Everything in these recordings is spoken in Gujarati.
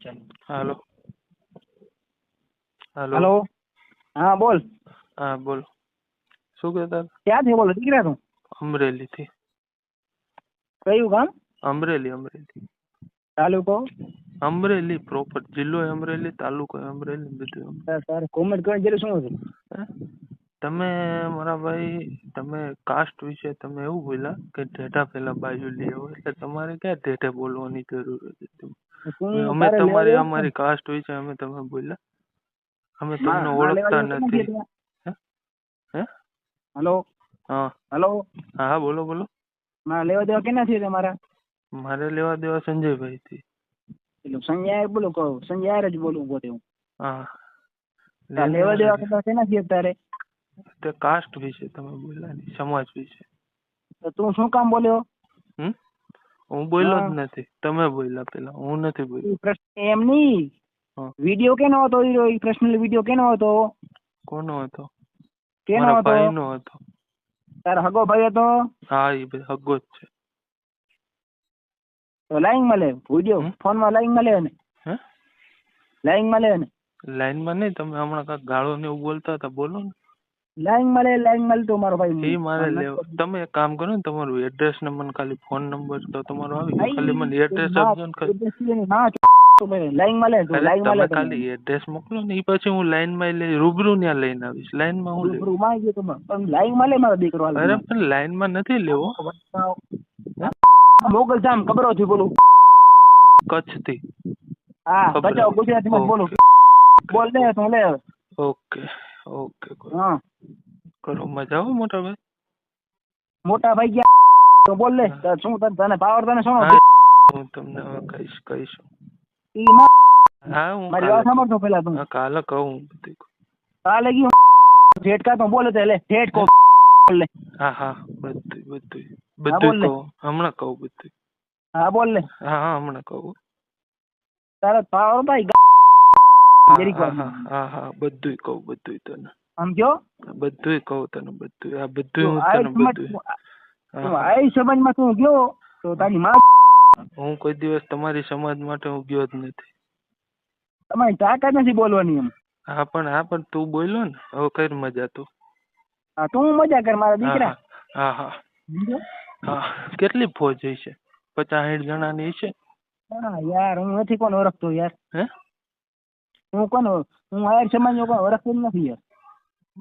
હાલો હાલો હેલો હા બોલ હા બોલો શું કહેતા હતા? ક્યાંથી બોલો દીકરા તું અમરેલીથી કયું ગામ અમરેલી અમરેલી તાલુકો અમરેલી પ્રોપર જિલ્લો ય અમરેલી તાલુકો ય અમરેલી બધું અમરેલી. તાર- તારે કોમેન્ટ કરવાની જરૂર શું હતી હે? તમે મારા ભાઈ તમે કાસ્ટ વિશે તમે એવું બોલ્યા કે ઢેઢા પેલા બાજુ લઈ આવો એટલે તમારે ક્યાં ઢેઢે બોલવાની જરૂર હતી તું અમે તમારી અમારી કાસ્ટ વિશે અમે તમે બોલ્યા અમે તમને ઓળખતા નથી. હે? હેલો? હા. હેલો? હા બોલો બોલો. ના લેવા દેવા કેના છે તમારા મારે? લેવા દેવા સંજયભાઈ થી. એટલે સંજય બોલો કહું. સંજય જ બોલું પોતે હું. હા લેવા દેવા કેના કેના છે તારે તે કાસ્ટ વિશે તમે બોલ્યા સમાજ વિશે. તો તું શું કામ બોલ્યો? હમ? હું બોલ્યો જ નથી. તમે બોલ્યા પેલા. હું નથી બોલ્યો. પ્રશ્ન એમ નહીં. વીડિયો કેનો હતો એ પર્સનલ વીડિયો કેનો હતો? કોનો હતો? કેનો હતો? ભાઈનો હતો. તાર હગો ભાઈ હતો? હા એ ભાઈ હગો જ છે. તો લાઈન મળે વીડિયો હમ? ફોનમાં લાઈન મળે ને હે લાઈન મળે ને લાઈનમાં નહીં. તમે હમણાં કાક ગાળો ને એવું બોલતા હતા બોલો ને. લાઈન મળે લાઈન મળતો મારો ભાઈ એ મારે લેવા તમે એક કામ કરો ને તમારું એડ્રેસ ને મને ખાલી ફોન નંબર તો તમારો આવી ખાલી મને એડ્રેસ આપજો ને લાઈન મળે તો લાઈન મળે તમે ખાલી એડ્રેસ મોકલો ને એ પછી હું લાઈનમાં લઈ રૂબરૂ ત્યાં લઈને આવીશ. લાઈનમાં હું લેવું માં ગયો તમે પણ લાઈન મળે મારો દીકરો અરે પણ લાઈનમાં નથી લેવો. મોગલ જામ ખબરો થી બોલું. કચ્છથી. હા. બચાવ ગુજરાતી માં બોલું. બોલ તું લે ઓકે ઓકે હા. કરો? મજા આવો મોટા ભાઈ? મોટા ભાઈ ગયા. તો બોલ લે. શું તને તને પાવર તને શું હું. તમને કહીશ કહીશ. ઈ હા હું મારી વાત સાંભળતો પેલા તું. કાલે કહું બધું. કાલે ગયું. ઠેઠ કા તો બોલે તો લે ઠેઠ કો બોલ લે. હા હા બધું બધું બધું કહો હમણાં કહું બધું હા બોલ લે. હા હા હમણાં કહું. તારા પાવર ભાઈ હા, હા બધુંય કહું બધું તને. સમજો બધું કહું તને બધું આ બધું હું તને સમજ- બધું તું હા, આ સંબંધમાં તું ગયો તો તારી માં હું કોઈ દિવસ તમારી સમાજ માટે હું ગયો જ નથી. તમારી તાકાત નથી બોલવાની એમ. હા પણ હા પણ તું બોલ્યો ને હવે કઈ મજા તું? હા તું મજા કર મારા દીકરા. હા હા હા. કેટલી ફોજ છે? પચાસ સાઠ જણાની છે હા યાર હું નથી કોણ ઓળખતો યાર. હે? હું કોણ હું આયર સમાજ નો કોઈ ઓળખતો નથી યાર.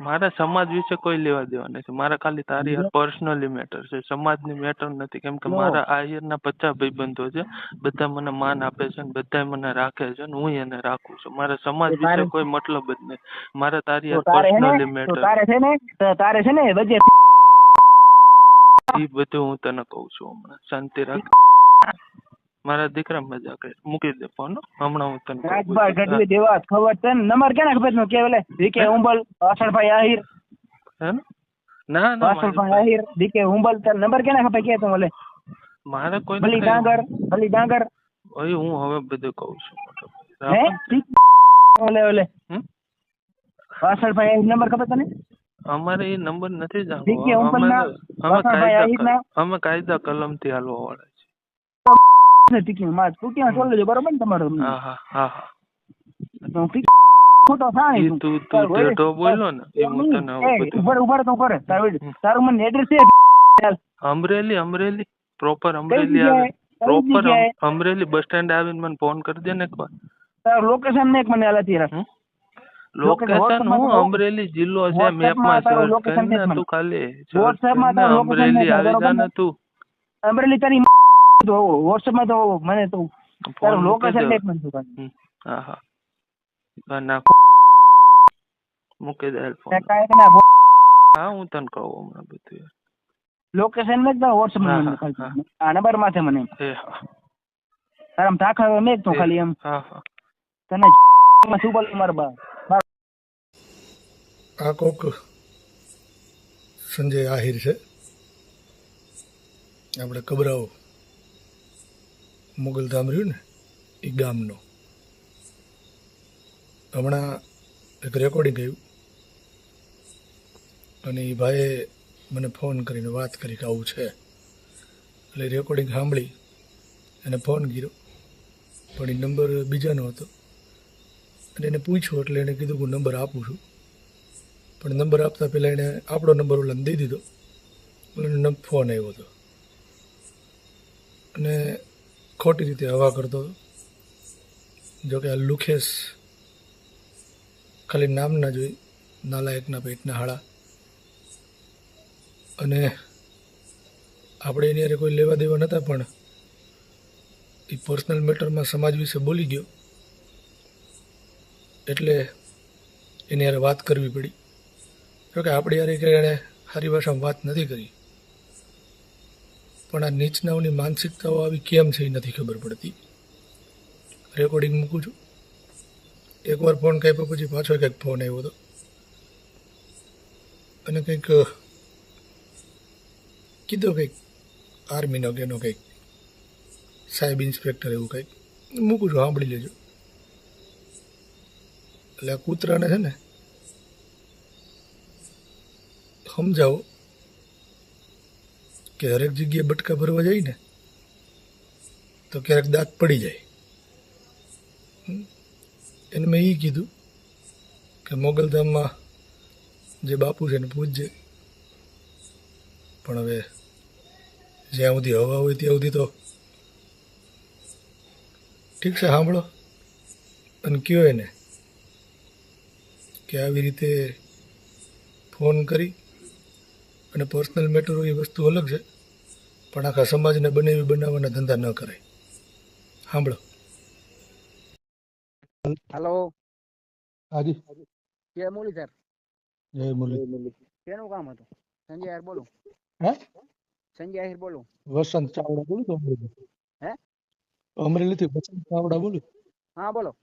મારા સમાજ વિશે કોઈ લેવા દેવા નથી. મારા ખાલી તારી પર્સનલી મેટર છે. સમાજની મેટર નથી. કેમ કે મારા મારા ના પચાસ ભાઈબંધો છે. બધા મને માન આપે છે ને બધા મને રાખે છે ને હું એને રાખું છું. મારા સમાજ વિશે કોઈ મતલબ જ નહીં. મારા તારી તો યાર તારે છે પર્સનલી ને મેટર તારે છે. ને? તો તારે છે ને એ બધું હું તને કહું છું હમણાં. શાંતિ રાખ. મારા દીકરા મજા કરે મૂકી દે ફોન હમણાં હું તને કહું રાજભાઈ ગઢવી દેવા ખબર તને નંબર કેના ખબર નો કે ઓલે ડીકે ઉંબલ અસરભાઈ આહિર. હે ના? ના અસરભાઈ આહિર ડીકે ઉંબલ તને નંબર કેના ખબર કે તું ઓલે? મારે કોઈ ભલી ડાંગર ભલી ડાંગર. ઓય હું હવે બધું કહું છું હે. ઓલે ઓલે? વાસણભાઈ આહિર નંબર ખબર તને? અમારે એ નંબર નથી છે, જાણવો અમે કાયદા કલમથી હાલવા વાળા છીએ ટીકી માં તું ત્યાં લેજો બરોબર ને તમારું હા હા હા હા. તો ઠીક ખોટો સાણી તું. તું તાર તું હોય- ઢેઢો બોલ્યો ને એ હું તને હવે એ, બધું ઊભા રહે, ઊભા રહે તો કરે. તારું મને એડ્રેસ છે અમરેલી અમરેલી. પ્રોપર અમરેલી આવે. પ્રોપર અમરેલી બસ સ્ટેન્ડ આવીને મને ફોન કરી દે ને એકવાર. તારું લોકેશન ને એક મને આલા તીરા લોકેશન હું અમરેલી જિલ્લો છે મેપમાં છે સર્ચ કરીને તું ખાલી માં અમરેલી આવે જા? ને? તું. અમરેલી તારી તો વોટ્સએપ તો મને તો તારું લોકેશન. મને હા હા હા, મૂકી દે ફોન તે કાંઈ કે ના હા હું તને કહું હમણાં બધું લોકેશન મેં તારું વોટ્સએપ. આ નંબર માથે મને. તારા મેં તો ખાલી એમ. હા હા. તને માં શું બોલ મારા બા આ કોક સંજય આહિર છે. આપણે કબરાઓ મુગલધામ રહ્યું ને, એ ગામનો. હમણાં એક રેકોર્ડિંગ આવ્યું. અને એ ભાઈએ મને ફોન કરીને વાત કરી કે આવું છે. એટલે રેકોર્ડિંગ સાંભળી, એને ફોન કર્યો. પણ એ નંબર બીજાનો હતો. અને એને પૂછ્યું એટલે એણે કીધું હું નંબર આપું છું. પણ નંબર આપતા પહેલાં એણે આપણો નંબર ઓલાને દઈ દીધો. એટલે ફોન આવ્યો હતો. અને ખોટી રીતે હવા કરતો હતો. જોકે આ લુખેશ ખાલી નામ ના જોઈ નાલાયકના પેટના હાડા. અને આપણે એની અરે કોઈ લેવા દેવા નહોતા પણ એ પર્સનલ મેટરમાં સમાજ વિશે બોલી ગયો. એટલે એની હારે વાત કરવી પડી. જોકે આપણી યારે એણે સારી ભાષામાં વાત નથી કરી. પણ આ નીચનાઓની માનસિકતાઓ આવી કેમ છે એ નથી ખબર પડતી. રેકોર્ડિંગ મૂકું છું. એકવાર ફોન કાપ્યો પછી પાછો કંઈક ફોન આવ્યો હતો. અને કંઈક કીધો કંઈક, આર્મીનો કે એનો કંઈક, સાહેબ ઇન્સ્પેક્ટર એવું કંઈક. મૂકું છું, સાંભળી લેજો. એટલે આ કૂતરાને છે ને, સમજાવો. કે હરેક જગ્યાએ બટકા ભરવા જાય ને, તો ક્યારેક દાંત પડી જાય. એને મેં એ કીધું કે મોગલધામમાં જે બાપુ છે એને પૂજજે પણ હવે જ્યાં સુધી હવા હોય ત્યાં સુધી તો ઠીક છે, સાંભળો. અને કયો એને? કે આવી રીતે ફોન કરી અને પર્સનલ મેટર હોય એ વસ્તુ અલગ છે. પણ આખા સમાજને બનાવી બનાવવાના ધંધા ન કરાય. સાંભળો. હેલો. હાજી. કે મુરલીધર. જય મુરલી. કેનું કામ હતું? સંજય આહિર બોલું? હે? સંજય આહિર બોલું? વસંત ચાવડા બોલું તો અમરેલી? હે? અમરેલીથી વસંત ચાવડા બોલું? હા બોલો.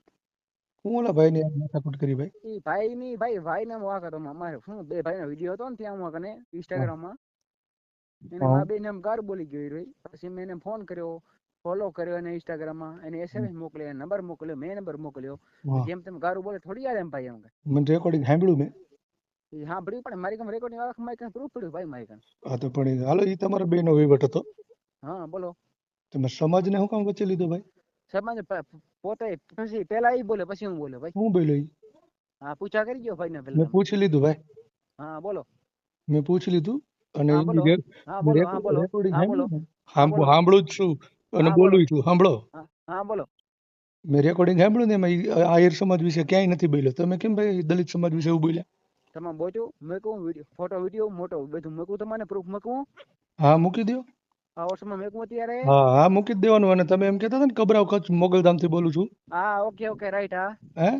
હું ઓલા ભાઈની આ માથાકૂટ કરી ભાઈ? ઈ ભાઈ ની ભાઈ ભાઈ ને વાક હતો અમારે શું બે ભાઈ નો વીડિયો હતો ને ત્યાં હું કને ઇન્સ્ટાગ્રામમાં એને હા. મા બેન એમ ગાર બોલી ગયો ઈ પછી મેં એને ફોન કર્યો ફોલો કર્યો એને ઇન્સ્ટાગ્રામમાં એને એસએમએસ મોકલ્યો નંબર મોકલ્યો મેં નંબર મોકલ્યો. જેમ તેમ ગારું બોલે થોડી યાર એમ ભાઈ એમ મને રેકોર્ડિંગ સાંભળ્યું મેં. ઈ સાંભળ્યું પણ મારી કમ રેકોર્ડિંગ આખ મારી કામ પ્રૂફ પડ્યું ભાઈ મારી કામ હા તો પણ એ- હાલો એ તમારા વહીવટ હતો. હા બોલો. તમે સમાજને શું કામ વચ્ચે લીધો ભાઈ? સમાજ પોતે પછી પેલા ઈ બોલે પછી હું બોલે ભાઈ. હું બોલ્યો ઈ? હા પૂછા કરી ગયો ભાઈ ને મેં પેલા પૂછી લીધું ભાઈ. હા બોલો. મેં પૂછી લીધું અને. સાંભળું જ છું અને બોલું છું. સાંભળો હા બોલો. મેં રેકોર્ડિંગ સાંભળ્યું ને એમાં આયર સમાજ વિશે ક્યાંય નથી બોલ્યો. તમે કેમ ભાઈ દલિત સમાજ વિશે એવું બોલ્યા? તમે બોચો મૂકું વીડિયો ફોટો વીડિયો મોટો બધું મૂકું તમને પ્રૂફ મૂકું હા મૂકી દો આ વર્ષમાં મૂકું ત્યારે હા હા મૂકી દેવાનું અને તમે એમ કહેતા હતા ને કબરાવ કચ્છ મોગલધામથી બોલું છું. હા ઓકે ઓકે રાઈટ હા. હે?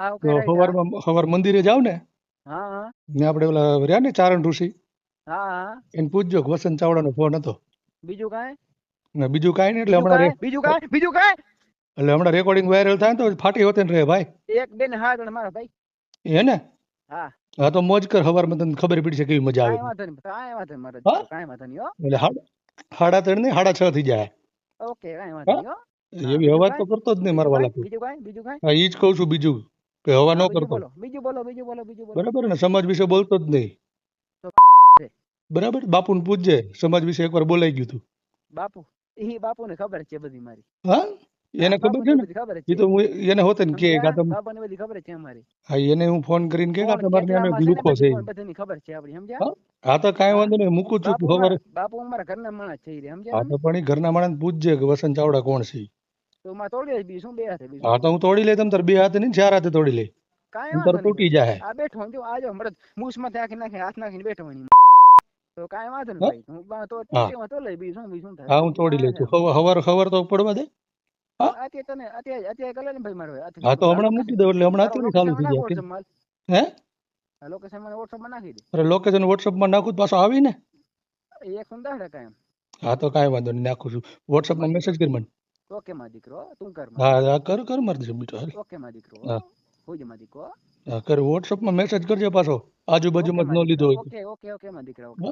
હા ઓકે રાઈટ હા. સવારમાં સવાર મંદિરે જાવ ને હા હા. ને આપણે ઓલા રહ્યા ને ચારણ ઋષિ? હા હા. એને પૂછજો વસંત ચાવડાનો ફોન હતો. બીજું કાંઈ? ને બીજું કાંઈ નહીં એટલે હમણાં બીજું કાંઈ? બીજું કાંઈ? એટલે હમણાં રેકોર્ડિંગ વાયરલ થાય તો ફાટી હોતે ને રે ભાઈ. એક બેન હા ત્રણ મારા ભાઈ. હે ને? હા. હા તો મોજ કર સવારમાં તને ખબર પડશે કેવી મજા આવે. કાંઈ વાંધો નહીં કાંઈ વાંધો નહીં મારા કાંઈ વાંધો નહીં હો. એટલે હાડા સાડા ત્રણ ને સાડા છ થઈ જાય. ઓકે કાંઈ વાંધો નહીં હો. એવી અવાજ તો કરતો જ નહીં મારા વાલા બીજું કાંઈ બીજું કાંઈ? હા ઈ જ કહું છું બીજું કે હવા ન હા, બીજું કરતો. બોલો બીજું બોલો બીજું બોલો બીજું બોલો. બરાબર ને સમાજ વિશે બોલતો જ નહીં. તો છે. બરાબર? બાપુને પૂછજે સમાજ વિશે એકવાર બોલાઈ ગયું હતું બાપુ ઈ બાપુને ખબર છે બધી મારી. હા? એને ખબર છે ને? એ તો હું એને હોતે ને કે? કા તમે બધી ખબર છે અમારી. હા એને હું ફોન કરીને કે તમારે અમે ગ્લુકો છે? બધાની ખબર છે આપણી સમજ્યા? હા? તો કાંઈ વાંધો નહીં મૂકું છું ખબર બાપુ અમારા ઘરના માણસ છે રે, સમજ્યા હા તો પણ એ ઘરના માણસ પૂછજે કે વસંત ચાવડા કોણ છે તો માં તોડી લઈ શું બે હાથે હા તો હું તોડી લઈ તમ તાર બે હાથે નહીં ચાર હાથે તોડી લઈ કાંઈ વાંધો તૂટી જાય આ બેઠો જો આજો હમણાં મૂછમાં નાખી નાખી હાથ નાખીને બેઠો તો કાંઈ વાંધો નહીં ભાઈ હું તો તો લઈ બીજું શું બીજું હા હું તોડી લઈ છું હવાર હવાર તો પડવા દે? અત્યારે તને અત્યારે અત્યારે કલર ને ભાઈ મારો અત્યારે હા તો હમણાં મૂકી દઉં એટલે હમણાં અત્યારે ચાલુ થઈ જાય હે WhatsApp માં. આ location મને WhatsApp માં નાખી દે. અરે લોકેશન વોટ્સઅપમાં નાખું તો પાછો આવી ને એક સુંદર ટકા એમ. હા તો કાંઈ વાંધો નહીં નાખું છું. વોટ્સઅપમાં મેસેજ કરી મને. ઓકે માં દીકરો તું કર હા હા કર કર મારી હાલ. ઓકે માં દીકરો હા. હોજે માં દીકરો હા. કર. વોટ્સઅપમાં મેસેજ કરજે પાછો. આજુબાજુમાં જ ન લીધો હોય ઓકે ઓકે ઓકે માં દીકરા ઓકે.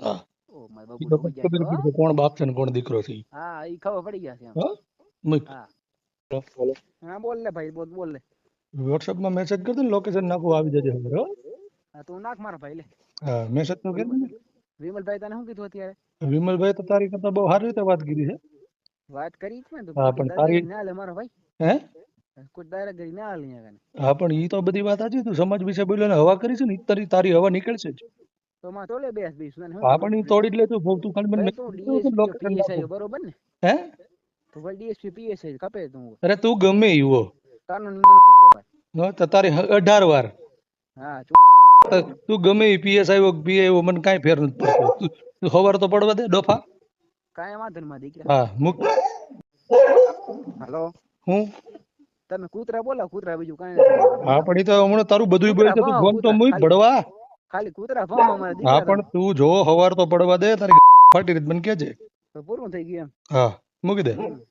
હા? ઓ મારા બાબુ કોણ બાપ છે ને કોણ દીકરો છે હા ઈ ખબર પડી ગયા છે હા? હા. હા બોલ. લે ભાઈ બોલ બોલ લે વોટ્સઅપમાં મેસેજ કરી દે ને લોકેશન નાખું આવી જજે ખબર હો. હા તું નાખ મારા ભાઈ લે હા મેસેજ તો કરી દે વિમલભાઈ તને શું કીધું અત્યારે? વિમલભાઈ તો તારી કરતા બહુ સારી રીતે વાત કરી છે. વાત કરી જ ને હા, પણ તારી- ના મારો ભાઈ. હે. હા પણ ઈ તો બધી વાત સાચી તું સમાજ વિશે બોલ્યો ને હવા કરી છે ને તારી તારી હવા નીકળશે જ. તો માં બેસ બેસ હા. પણ ઈ તોડી લે તું તું ખાલી મને. બરોબર ને? હે? તો ભાઈ ડીએસપી પીએસઆઈ કપે તું. અરે તું ગમે ઈ હો. કાનૂન મને. હા, તો તારી હ- વાર. હા તું ગમે ઈ પીએસ આવ્યો પીએ આવ્યો મને કાંઈ ફેર નથી પડતો. તું- તું તો પડવા દે ડોફા. કાંઈ વાંધો માં દીકરા. હા મુક. હેલો. હું? તમે કૂતરા બોલા કૂતરા બીજું કાંઈ નથી હા પણ તો હમણાં તારું બધું બોલે તું ફોન તો મુઈ. ભડવા. ખાલી કૂતરા ફોમાં દીકરા હા પણ તું જો હવાર તો પડવા દે તારી ફાટી રીત મને કેજે તો પૂરું થઈ ગયું એમ. હા. મૂકી દે હમ.